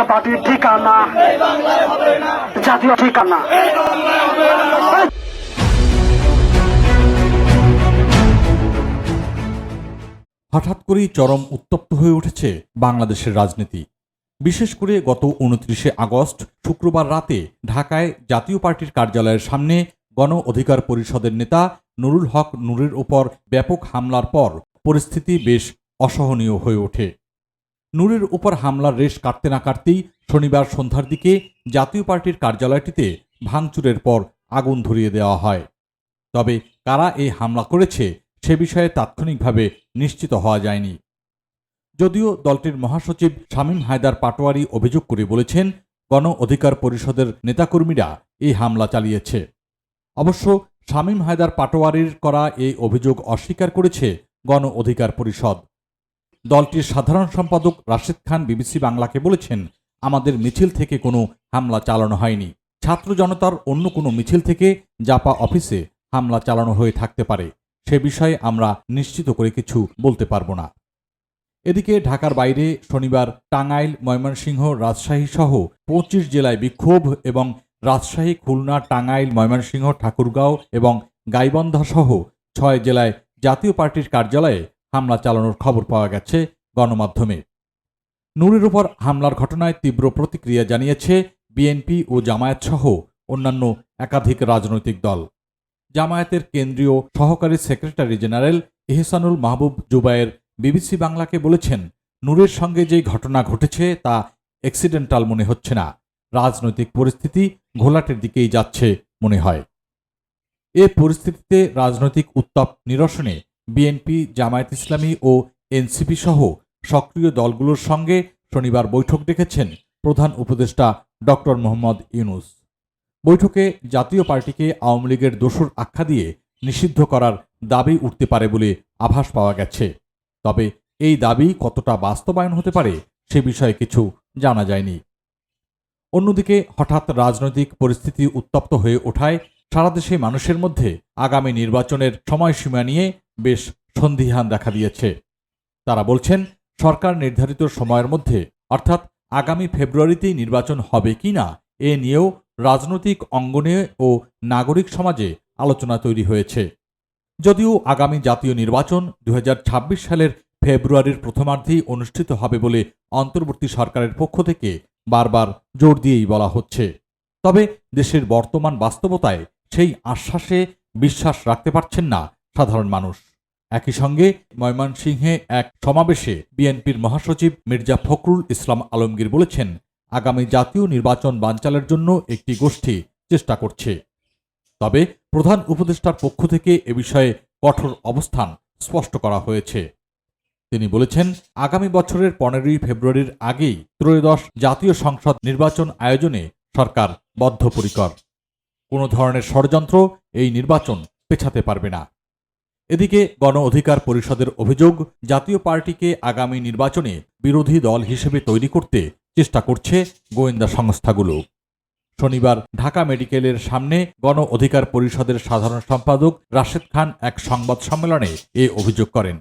জাতীয়তাবাদী ঠিকানা। জাতীয় ঠিকানা। হঠাৎ করেই চরম উত্তপ্ত হয়ে উঠেছে বাংলাদেশের রাজনীতি। বিশেষ করে গত উনত্রিশে আগস্ট, শুক্রবার রাতে ঢাকায় জাতীয় পার্টির কার্যালয়ের সামনে গণ অধিকার পরিষদের নেতা নুরুল হক নুরের ওপর ব্যাপক হামলার পর পরিস্থিতি বেশ অসহনীয় হয়ে ওঠে। নূরের উপর হামলার রেশ কাটতে না কাটতেই শনিবার সন্ধ্যার দিকে জাতীয় পার্টির কার্যালয়টিতে ভাঙচুরের পর আগুন ধরিয়ে দেওয়া হয়। তবে কারা এই হামলা করেছে সে বিষয়ে তাৎক্ষণিকভাবে নিশ্চিত হওয়া যায়নি। যদিও দলটির মহাসচিব শামীম হায়দার পাটোয়ারি অভিযোগ করে বলেছেন, গণ অধিকার পরিষদের নেতাকর্মীরা এই হামলা চালিয়েছে। অবশ্য শামীম হায়দার পাটোয়ারির করা এই অভিযোগ অস্বীকার করেছে গণ অধিকার পরিষদ। দলটির সাধারণ সম্পাদক রাশেদ খান বিবিসি বাংলাকে বলেছেন, আমাদের মিছিল থেকে কোনো হামলা চালানো হয়নি। ছাত্র জনতার অন্য কোনো মিছিল থেকে জাপা অফিসে হামলা চালানো হয়ে থাকতে পারে। সে বিষয়ে আমরা নিশ্চিত করে কিছু বলতে পারব না। এদিকে ঢাকার বাইরে শনিবার টাঙ্গাইল, ময়মনসিংহ, রাজশাহী সহ পঁচিশ জেলায় বিক্ষোভ এবং রাজশাহী, খুলনা, টাঙ্গাইল, ময়মনসিংহ, ঠাকুরগাঁও এবং গাইবান্ধা সহ ছয় জেলায় জাতীয় পার্টির কার্যালয়ে হামলা চালানোর খবর পাওয়া গেছে গণমাধ্যমে। নুরের উপর হামলার ঘটনায় তীব্র প্রতিক্রিয়া জানিয়েছে বিএনপি ও জামায়াত সহ অন্যান্য একাধিক রাজনৈতিক দল। জামায়াতের কেন্দ্রীয় সহকারী secretary general Ehsanul Mahbub Zubair BBC বাংলাকে বলেছেন, নূরের সঙ্গে যে ঘটনা ঘটেছে তা অ্যাক্সিডেন্টাল মনে হচ্ছে না। রাজনৈতিক পরিস্থিতি ঘোলাটের দিকেই যাচ্ছে মনে হয়। এ পরিস্থিতিতে রাজনৈতিক উত্তাপ নিরসনে বিএনপি, জামায়াত ইসলামী ও এনসিপি সহ সক্রিয় দলগুলোর সঙ্গে শনিবার বৈঠক ডেকেছেন প্রধান উপদেষ্টা ডক্টর মোহাম্মদ ইউনুস। বৈঠকে জাতীয় পার্টিকে আওয়ামী লীগের দোসর আখ্যা দিয়ে নিষিদ্ধ করার দাবি উঠতে পারে বলে আভাস পাওয়া গেছে। তবে এই দাবি কতটা বাস্তবায়ন হতে পারে সে বিষয়ে কিছু জানা যায়নি। অন্যদিকে হঠাৎ রাজনৈতিক পরিস্থিতি উত্তপ্ত হয়ে ওঠায় সারা দেশে মানুষের মধ্যে আগামী নির্বাচনের সময়সীমা নিয়ে বেশ সন্দিহান দেখা দিয়েছে। তারা বলছেন, সরকার নির্ধারিত সময়ের মধ্যে, অর্থাৎ আগামী ফেব্রুয়ারিতেই নির্বাচন হবে কি না, এ নিয়েও রাজনৈতিক অঙ্গনে ও নাগরিক সমাজে আলোচনা তৈরি হয়েছে। যদিও আগামী জাতীয় নির্বাচন দু হাজার ছাব্বিশ সালের ফেব্রুয়ারির প্রথমার্ধেই অনুষ্ঠিত হবে বলে অন্তর্বর্তী সরকারের পক্ষ থেকে বারবার জোর দিয়েই বলা হচ্ছে। তবে দেশের বর্তমান বাস্তবতায় সেই আশ্বাসে বিশ্বাস রাখতে পারছেন না সাধারণ মানুষ। একই সঙ্গে ময়মনসিংহে এক সমাবেশে বিএনপির মহাসচিব মির্জা ফখরুল ইসলাম আলমগীর বলেছেন, আগামী জাতীয় নির্বাচন বানচালের জন্য একটি গোষ্ঠী চেষ্টা করছে। তবে প্রধান উপদেষ্টার পক্ষ থেকে এ বিষয়ে কঠোর অবস্থান স্পষ্ট করা হয়েছে। তিনি বলেছেন, আগামী বছরের পনেরোই ফেব্রুয়ারির আগেই ত্রয়োদশ জাতীয় সংসদ নির্বাচন আয়োজনে সরকার বদ্ধপরিকর। কোনো ধরনের ষড়যন্ত্র এই নির্বাচন পেছাতে পারবে না। এদিকে গণ অধিকার পরিষদের অভিযোগ, জাতীয় পার্টিকে আগামী নির্বাচনে বিরোধী দল হিসেবে তৈরি করতে চেষ্টা করছে গোয়েন্দা সংস্থাগুলো। শনিবার ঢাকা মেডিকেলের সামনে গণ অধিকার পরিষদের সাধারণ সম্পাদক রাশেদ খান এক সংবাদ সম্মেলনে এ অভিযোগ করেন।